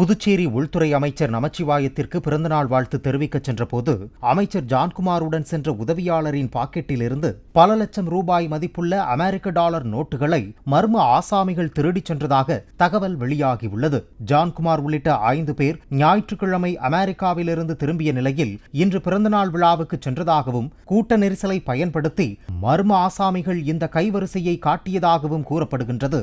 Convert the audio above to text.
புதுச்சேரி உள்துறை அமைச்சர் நமச்சிவாயத்திற்கு பிறந்தநாள் வாழ்த்து தெரிவிக்கச் சென்றபோது அமைச்சர் ஜான்குமாருடன் சென்ற உதவியாளரின் பாக்கெட்டிலிருந்து பல லட்சம் ரூபாய் மதிப்புள்ள அமெரிக்க டாலர் நோட்டுகளை மர்ம ஆசாமிகள் திருடிச் சென்றதாக தகவல் வெளியாகியுள்ளது. ஜான்குமார் உள்ளிட்ட ஐந்து பேர் ஞாயிற்றுக்கிழமை அமெரிக்காவிலிருந்து திரும்பிய நிலையில் இன்று பிறந்தநாள் விழாவுக்கு சென்றதாகவும் கூட்ட நெரிசலை பயன்படுத்தி மர்ம ஆசாமிகள் இந்த கைவரிசையை காட்டியதாகவும் கூறப்படுகின்றது.